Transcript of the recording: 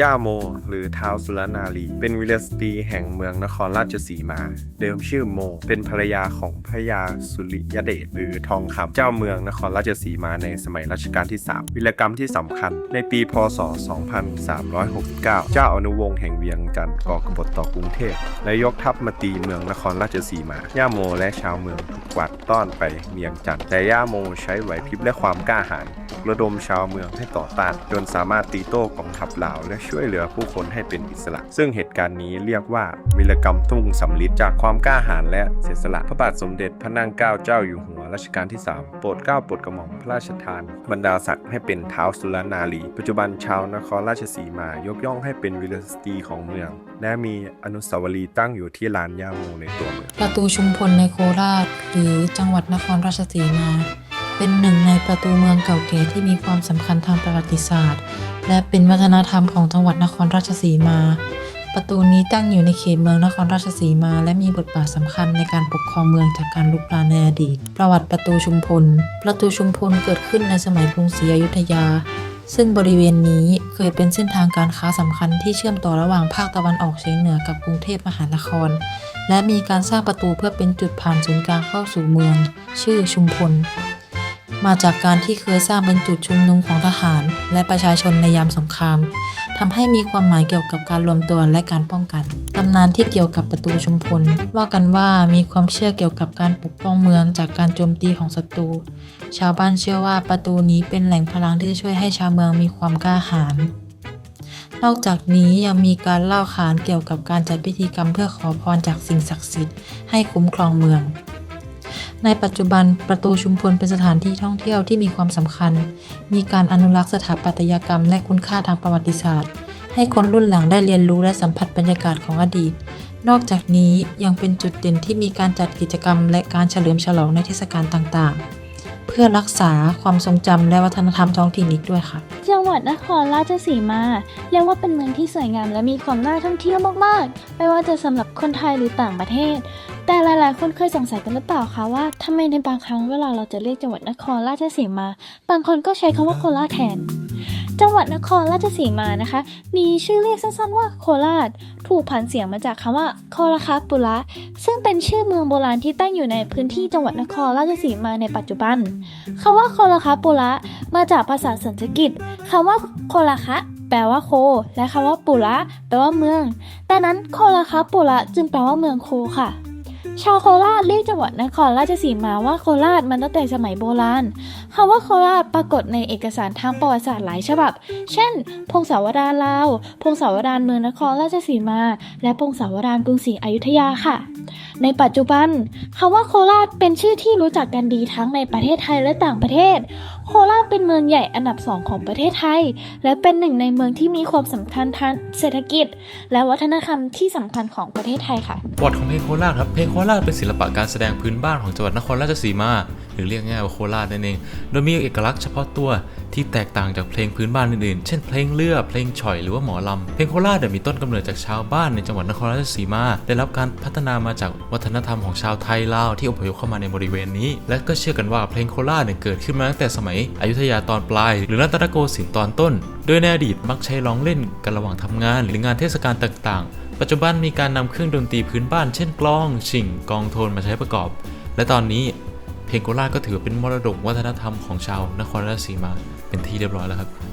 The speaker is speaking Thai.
ย่าโม หรือท้าวสุรนารี เป็นวิลสตรีแห่งเมืองนครราชสีมา เดิมชื่อโม เป็นภรรยาของพระยาสุริยเดชหรือทองคำเจ้าเมืองนครราชสีมาในสมัยรัชกาลที่ 3 วิรกรรมที่สำคัญ ในปีพศ 2369 เจ้าอนุวงศ์แห่งเวียงจันทร์ก่อกบฏต่อกรุงเทพและยกทัพมาตีเมืองนครราชสีมา ย่าโมและชาวเมืองถูกกวาดต้อนไปเวียงจันทร์แต่ย่าโมใช้ไหวพริบและความกล้าหาญ ระดมชาวเมืองให้ต่อต้านจนสามารถตีโต้กองทัพลาว และช่วยเหลือผู้คนให้เป็นอิสระ ซึ่งเหตุการณ์นี้เรียกว่าวิรกรรมทุ่งสำลิดจากความกล้าหาญและเสียสละพระบาทสมเด็จพระนางเกล้าเจ้าอยู่หัวรัชกาลที่ 3 โปรดเกล้าโปรดกระหม่อมพระราชทาน บรรดาศักดิ์ให้เป็นเท้าสุรนารีปัจจุบันชาวนครราชสีมายกย่องให้เป็นวิลสตรีของเมือง และมีอนุสาวรีย์ตั้งอยู่ที่ลานย่าโมในตัวเมืองประตูชุมพลในโคราช หรือจังหวัดนครราชสีมา เป็นหนึ่งในประตูเมืองเก่าแก่ที่มีความสำคัญทางประวัติศาสตร์ และเป็นวัฒนธรรมของจังหวัดนครราชสีมา ประตูนี้ตั้งอยู่ในเขตเมืองนครราชสีมา และมีบทบาทสำคัญในการปกครองเมืองจากการลุกรานในอดีต ประวัติประตูชุมพล ประตูชุมพลเกิดขึ้นในสมัยกรุงศรีอยุธยา ซึ่งบริเวณนี้เคยเป็นเส้นทางการค้าสำคัญที่เชื่อมต่อระหว่างภาคตะวันออกเฉียงเหนือกับกรุงเทพมหานครและมีการสร้างประตูเพื่อเป็นจุดผ่านศูนย์กลางเข้าสู่เมือง ชื่อชุมพล มาจากการที่เคยสร้างเป็นจุดชุมนุมของทหาร และประชาชนในยามสงครามทำให้มีความหมายเกี่ยวกับการรวมตัวและการป้องกัน ตำนานที่เกี่ยวกับประตูชุมพล ว่ากันว่ามีความเชื่อเกี่ยวกับการปกป้องเมืองจากการโจมตีของศัตรู ชาวบ้านเชื่อว่าประตูนี้เป็นแหล่งพลังที่จะช่วยให้ชาวเมืองมีความกล้าหาญ นอกจากนี้ยังมีการเล่าขานเกี่ยวกับการจัดพิธีกรรมเพื่อขอพรจากสิ่งศักดิ์สิทธิ์ให้คุ้มครองเมือง ในปัจจุบันประตูชุมพลเป็นสถานที่ท่องเที่ยวที่มีความสำคัญ มีการอนุรักษ์สถาปัตยกรรมและคุณค่าทางประวัติศาสตร์ ให้คนรุ่นหลังได้เรียนรู้และสัมผัสบรรยากาศของอดีต นอกจากนี้ยังเป็นจุดเด่นที่มีการจัดกิจกรรม และการเฉลิมฉลองในเทศกาลต่างๆเพื่อรักษาความทรงจำและวัฒนธรรมท้องถิ่นอีกด้วยค่ะ จังหวัดนครราชสีมา เรียกว่าเป็นเมืองที่สวยงามและมีความน่าท่องเที่ยวมากๆ ไม่ว่าจะสำหรับคนไทยหรือต่างประเทศ แต่หลาย ๆ คนเคยสงสัยกันหรือเปล่าคะว่าทำไมในบางครั้งเวลาเราจะเรียกจังหวัดนครราชสีมา บางคนก็ใช้คำว่าโคราชแทน จังหวัดนครราชสีมานะคะ มีชื่อเรียกสั้น ๆ ว่าโคราช ถูกผันเสียงมาจากคำว่าโคราคาปุระ ซึ่งเป็นชื่อเมืองโบราณที่ตั้งอยู่ในพื้นที่จังหวัดนครราชสีมาในปัจจุบันคำว่าโคราคาปุระมาจากภาษาสันสกฤตคำว่าโคราคะแปลว่าโค และคำว่าปุระแปลว่าเมืองดังนั้นโคราคาปุระจึงแปลว่าเมืองโคค่ะ ชาวโคราชเรียกจังหวัดนครราชสีมาว่าโคราชมันตั้งแต่สมัยโบราณคำว่าโคราชปรากฏในเอกสารทางประวัติศาสตร์หลายฉบับ เช่น พงศาวดารลาว พงศาวดารเมืองนครราชสีมา และพงศาวดารกรุงศรีอยุธยาค่ะ ในปัจจุบันคำว่าโคราชเป็นชื่อที่รู้จักกันดีทั้งในประเทศไทยและต่างประเทศ โคราชเป็นเมืองใหญ่อันดับสองของประเทศไทย และเป็นหนึ่งในเมืองที่มีความสำคัญทางเศรษฐกิจ และวัฒนธรรมที่สำคัญของประเทศไทยค่ะบทของเพลงโคราชครับเพลงโคราชเป็นศิลปะการแสดงพื้นบ้านของจังหวัดนครราชสีมา หรือเรียกง่ายว่าโคราชนั่นเองโดยมีเอกลักษณ์เฉพาะตัวที่แตกต่างจากเพลงพื้นบ้านอื่นๆ เช่นเพลงเลือเพลงฉ่อยหรือว่าหมอลำเพลงโคราชเนี่ยมีต้นกำเนิดจากชาวบ้านในจังหวัดนครราชสีมา ได้รับการพัฒนามาจากวัฒนธรรมของชาวไทยลาวที่อพยพเข้ามาในบริเวณนี้ และก็เชื่อกันว่าเพลงโคราชเนี่ยเกิดขึ้นมาตั้งแต่สมัยอยุธยาตอนปลาย หรือรัตนโกสินทร์ตอนต้น โดยในอดีตมักใช้ร้องเล่นกันระหว่างทำงานหรืองานเทศกาลต่างๆ ปัจจุบันมีการนำเครื่องดนตรีพื้นบ้านเช่นกลอง ชิ่ง กองโทนมาใช้ประกอบ และตอนนี้เพลงโคราชก็ถือเป็นมรดกวัฒนธรรมของชาวนครราชสีมาเป็นที่เรียบร้อยแล้วครับ